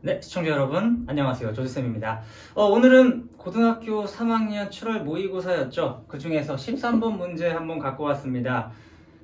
네, 시청자 여러분, 안녕하세요. 조지쌤입니다. 어, 오늘은 고등학교 3학년 7월 모의고사였죠. 그 중에서 13번 문제 한번 갖고 왔습니다.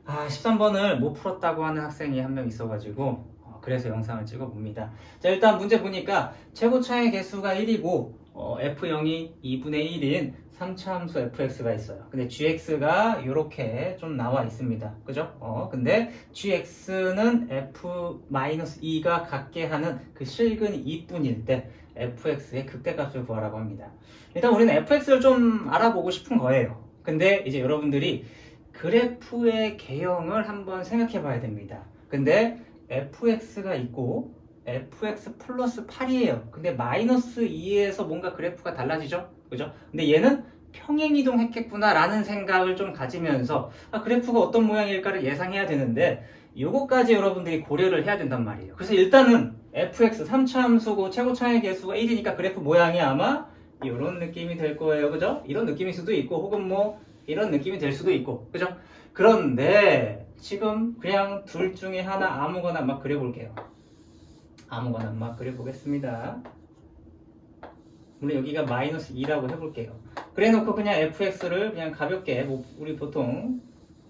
아, 13번을 못 풀었다고 하는 학생이 한 명 있어가지고, 어, 그래서 영상을 찍어봅니다. 자, 일단 문제 보니까 최고차의 개수가 1이고, 어, F0이 2분의 1인 3차 함수 fx가 있어요. 근데 gx가 이렇게 좀 나와 있습니다. 그죠? 어, 근데 gx는 f-2가 갖게 하는 그 실근 2분일 때 fx의 극대값을 구하라고 합니다. 일단 우리는 fx를 좀 알아보고 싶은 거예요. 근데 이제 여러분들이 그래프의 개형을 한번 생각해 봐야 됩니다. 근데 fx가 있고 fx 플러스 8이에요. 근데 마이너스 2에서 뭔가 그래프가 달라지죠? 그죠? 근데 얘는 평행이동 했겠구나라는 생각을 좀 가지면서 아, 그래프가 어떤 모양일까를 예상해야 되는데 요거까지 여러분들이 고려를 해야 된단 말이에요. 그래서 일단은 fx 3차 함수고 최고 차의 개수가 1이니까 그래프 모양이 아마 이런 느낌이 될 거예요. 그죠? 이런 느낌일 수도 있고 혹은 뭐 이런 느낌이 될 수도 있고 그죠? 그런데 지금 그냥 둘 중에 하나 아무거나 막 그려볼게요. 아무거나 막 그려보겠습니다. 물론 여기가 마이너스 2라고 해볼게요. 그래 놓고 그냥 fx를 그냥 가볍게 뭐 우리 보통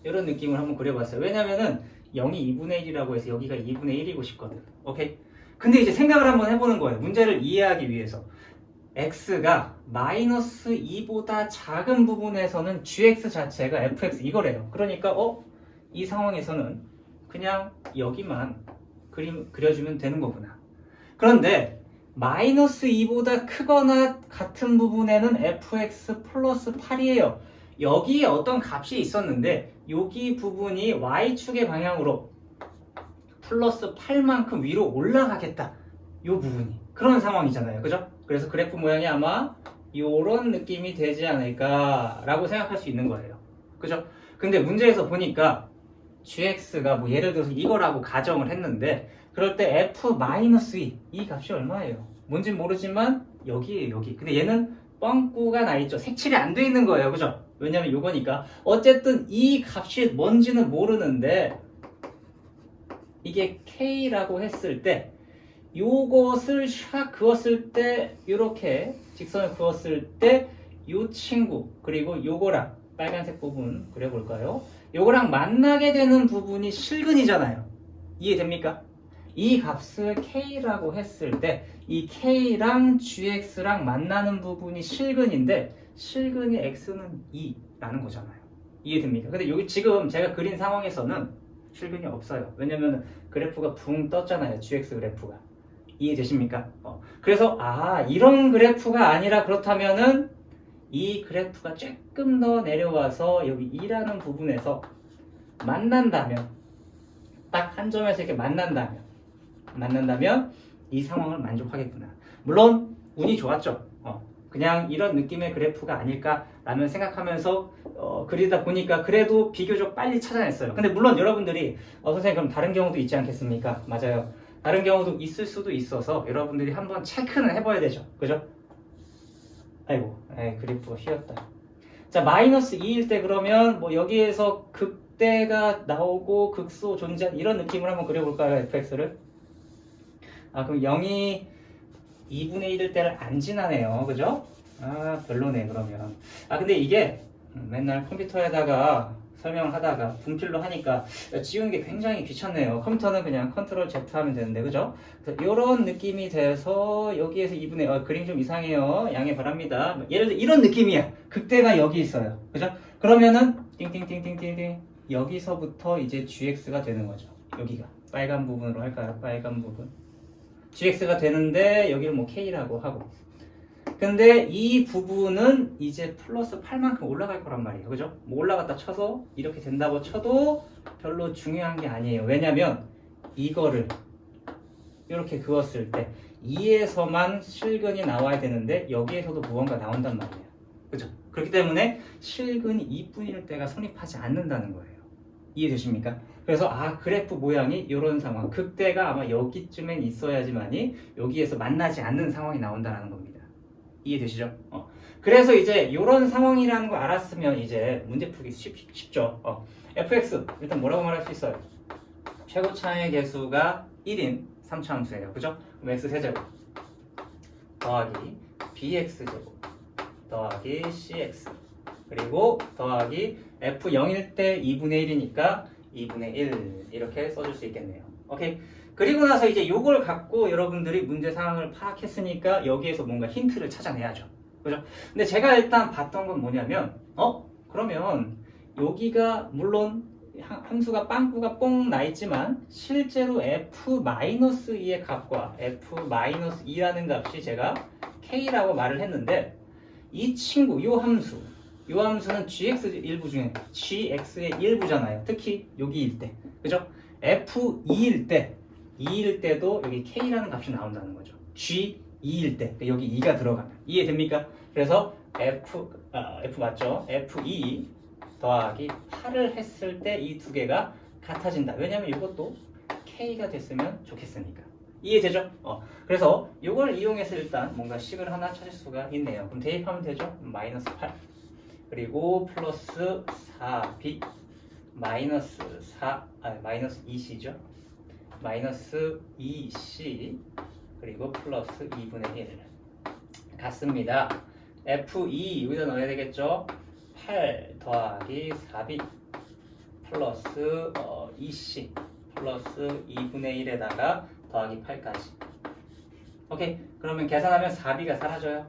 이런 느낌을 한번 그려봤어요. 왜냐면은 0이 2분의 1이라고 해서 여기가 2분의 1이고 싶거든. 오케이? 근데 이제 생각을 한번 해보는 거예요. 문제를 이해하기 위해서. x가 마이너스 2보다 작은 부분에서는 gx 자체가 fx 이거래요. 그러니까 어? 이 상황에서는 그냥 여기만 그림 그려주면 되는 거구나. 그런데 마이너스 2보다 크거나 같은 부분에는 fx 플러스 8이에요. 여기에 어떤 값이 있었는데 여기 부분이 y축의 방향으로 플러스 8만큼 위로 올라가겠다. 요 부분이 그런 상황이잖아요. 그죠? 그래서 그래프 모양이 아마 요런 느낌이 되지 않을까라고 생각할 수 있는 거예요. 그죠? 근데 문제에서 보니까 gx가 뭐 예를 들어서 이거라고 가정을 했는데 그럴 때 f-2 이 값이 얼마예요? 뭔진 모르지만 여기에요 여기 근데 얘는 뻥꾸가 나 있죠 색칠이 안 돼 있는 거예요 그죠? 왜냐면 요거니까 어쨌든 이 값이 뭔지는 모르는데 이게 k라고 했을 때 요것을 샥 그었을 때 이렇게 직선을 그었을 때 요 친구 그리고 요거랑 빨간색 부분 그려볼까요? 요거랑 만나게 되는 부분이 실근이잖아요 이해됩니까? 이 값을 k라고 했을 때 이 k랑 gx랑 만나는 부분이 실근인데 실근이 x는 2라는 거잖아요. 이해됩니까? 근데 여기 지금 제가 그린 상황에서는 실근이 없어요. 왜냐면 그래프가 붕 떴잖아요. gx 그래프가. 이해되십니까? 어. 그래서 아 이런 그래프가 아니라 그렇다면은 이 그래프가 조금 더 내려와서 여기 2라는 부분에서 만난다면 딱 한 점에서 이렇게 만난다면 만난다면 이 상황을 만족하겠구나. 물론 운이 좋았죠. 어, 그냥 이런 느낌의 그래프가 아닐까라는 생각하면서 어, 그리다 보니까 그래도 비교적 빨리 찾아냈어요. 근데 물론 여러분들이 어, 선생님 그럼 다른 경우도 있지 않겠습니까? 맞아요. 다른 경우도 있을 수도 있어서 여러분들이 한번 체크는 해봐야 되죠. 그죠? 아이고, 에이, 그래프가 휘었다. 자, 마이너스 2일 때 그러면 뭐 여기에서 극대가 나오고 극소 존재 이런 느낌을 한번 그려볼까요? fx를? 아, 그럼 0이 2분의 1일 때를 안 지나네요. 그죠? 아, 별로네, 그러면. 아, 근데 이게 맨날 컴퓨터에다가 설명을 하다가 분필로 하니까 지우는 게 굉장히 귀찮네요. 컴퓨터는 그냥 컨트롤 Z 하면 되는데, 그죠? 이런 느낌이 돼서 여기에서 2분의, 어, 그림 좀 이상해요. 양해 바랍니다. 예를 들어 이런 느낌이야. 극대가 여기 있어요. 그죠? 그러면은, 띵띵띵띵띵띵. 여기서부터 이제 GX가 되는 거죠. 여기가. 빨간 부분으로 할까요? 빨간 부분. gx가 되는데 여기를 뭐 k라고 하고 근데 이 부분은 이제 플러스 8만큼 올라갈 거란 말이에요 그죠? 뭐 올라갔다 쳐서 이렇게 된다고 쳐도 별로 중요한 게 아니에요 왜냐면 이거를 이렇게 그었을 때 2에서만 실근이 나와야 되는데 여기에서도 무언가 나온단 말이에요 그죠? 그렇기 때문에 실근이 2분일 때가 성립하지 않는다는 거예요 이해되십니까? 그래서 아 그래프 모양이 이런 상황 극대가 아마 여기쯤엔 있어야지만이 여기에서 만나지 않는 상황이 나온다는 겁니다 이해되시죠? 어. 그래서 이제 이런 상황이라는 거 알았으면 이제 문제 풀기 쉽, 쉽죠 어. fx 일단 뭐라고 말할 수 있어요? 최고 차의 개수가 1인 3차 함수예요 그죠? 그럼 x 세제곱 더하기 bx제곱 더하기 cx 그리고 더하기 f 0일 때 2분의 1이니까 2분의 1 이렇게 써줄 수 있겠네요. 오케이. 그리고 나서 이제 요걸 갖고 여러분들이 문제 상황을 파악했으니까 여기에서 뭔가 힌트를 찾아내야죠. 그죠? 근데 제가 일단 봤던 건 뭐냐면 어? 그러면 여기가 물론 함- 함수가 빵꾸가 뽕 나 있지만 실제로 f-2의 값과 f-2라는 값이 제가 k라고 말을 했는데 이 친구 요 함수 요 함수는 gx 일부 중에 gx의 일부잖아요. 특히 여기일 때. 그죠? f2일 때 2일 때도 여기 k라는 값이 나온다는 거죠. g2일 때 그러니까 여기 2가 들어가면 이해됩니까? 그래서 f 아, f 맞죠? f2 더하기 8을 했을 때 이 두 개가 같아진다. 왜냐면 이것도 k가 됐으면 좋겠으니까. 이해되죠? 어. 그래서 이걸 이용해서 일단 뭔가 식을 하나 찾을 수가 있네요. 그럼 대입하면 되죠? 마이너스 8 그리고 플러스 4b 마이너스 4 아, 마이너스 2c죠? 마이너스 2c 그리고 플러스 2분의 1 같습니다. f2 여기다 넣어야 되겠죠? 8 더하기 4b 플러스 어, 2c 플러스 2분의 1에다가 더하기 8까지. 오케이. 그러면 계산하면 4b가 사라져요.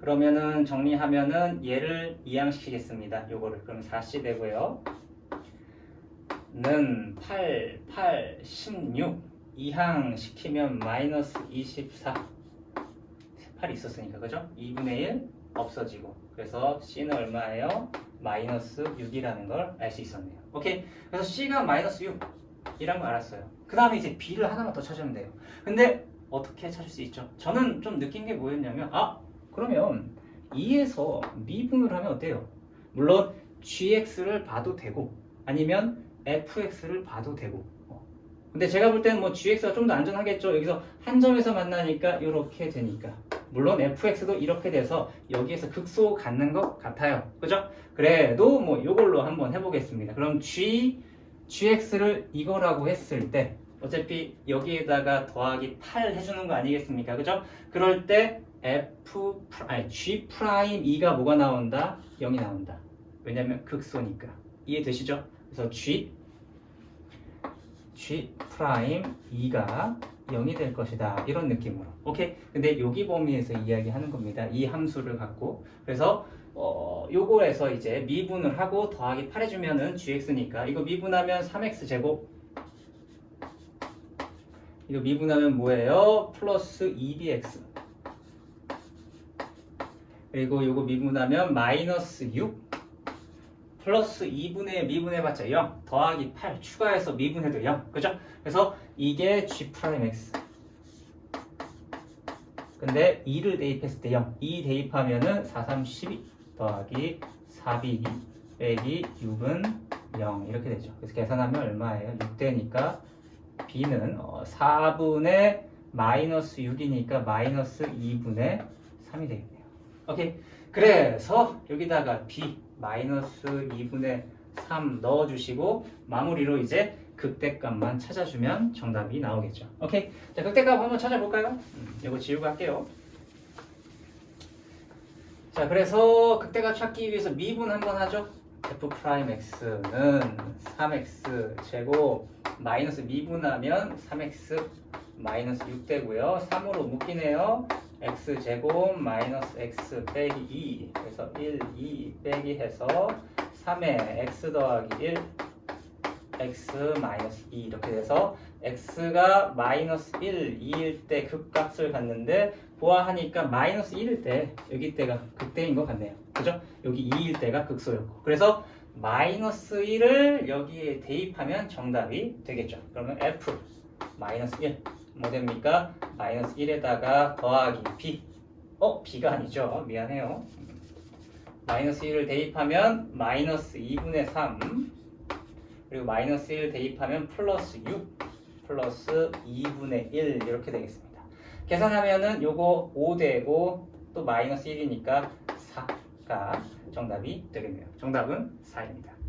그러면은 정리하면은 얘를 이항시키겠습니다. 요거를. 그럼 4c 되고요 는 8, 8, 16 이항시키면 마이너스 24 8이 있었으니까 그죠? 2분의 1 없어지고 그래서 C는 얼마예요? 마이너스 6이라는 걸 알 수 있었네요 오케이 그래서 C가 마이너스 6 이란 걸 알았어요 그 다음에 이제 B를 하나만 더 찾으면 돼요 근데 어떻게 찾을 수 있죠? 저는 좀 느낀 게 뭐였냐면 아 그러면 2에서 미분을 하면 어때요? 물론 GX를 봐도 되고 아니면 FX를 봐도 되고 어. 근데 제가 볼 때는 뭐 GX가 좀 더 안전하겠죠 여기서 한 점에서 만나니까 이렇게 되니까 물론 fx도 이렇게 돼서 여기에서 극소 갖는 것 같아요. 그죠? 그래도 뭐 이걸로 한번 해보겠습니다. 그럼 g, gx를 이거라고 했을 때 어차피 여기에다가 더하기 8 해주는 거 아니겠습니까? 그죠? 그럴 때 f, 아니 g 프라임 2가 뭐가 나온다? 0이 나온다. 왜냐면 극소니까. 이해되시죠? 그래서 g, g 프라임 2가 0이 될 것이다. 이런 느낌으로. 오케이? 근데 여기 범위에서 이야기하는 겁니다. 이 함수를 갖고. 그래서 어 요거에서 이제 미분을 하고 더하기 8 해주면은 gx니까 이거 미분하면 3x 제곱. 이거 미분하면 뭐예요? 플러스 2bx 그리고 요거 미분하면 마이너스 6 플러스 2분의 미분해봤자 0 더하기 8 추가해서 미분해도 0 그죠? 그래서 이게 g 프라임 x 근데 2를 대입했을 때 0. 2 대입하면은 4, 3, 12 더하기 4b 빼기 6은 0 이렇게 되죠. 그래서 계산하면 얼마예요? 6대니까 b는 어, 4분의 마이너스 6이니까 마이너스 2분의 3이 되겠네요. 오케이. 그래서 여기다가 b 마이너스 2분의 3 넣어주시고 마무리로 이제 극대값만 찾아주면 정답이 나오겠죠. 오케이. 자, 극대값 한번 찾아볼까요? 음, 이거 지우고 할게요. 자, 그래서 극대값 찾기 위해서 미분 한번 하죠. f 프라임 x는 3x 제곱 마이너스 미분하면 3x 마이너스 6 되고요. 3으로 묶이네요. X 제곱 마이너스 x 빼기 2 그래서 1, 2 빼기 해서 3에 x 더하기 1 x 마이너스 2 이렇게 돼서 x가 마이너스 1, 2일 때 극값을 갖는데 보아하니까 마이너스 1일 때 여기 때가 극대인 것 같네요. 그죠? 여기 2일 때가 극소였고. 그래서 마이너스 1을 여기에 대입하면 정답이 되겠죠. 그러면 f 마이너스 1 뭐 됩니까? 마이너스 1에다가 더하기 b 어? b가 아니죠 미안해요 마이너스 1을 대입하면 마이너스 2분의 3 그리고 마이너스 1 대입하면 플러스 6 플러스 2분의 1 이렇게 되겠습니다. 계산하면은 요거 5 되고 또 마이너스 1이니까 4가 정답이 되겠네요. 정답은 4입니다.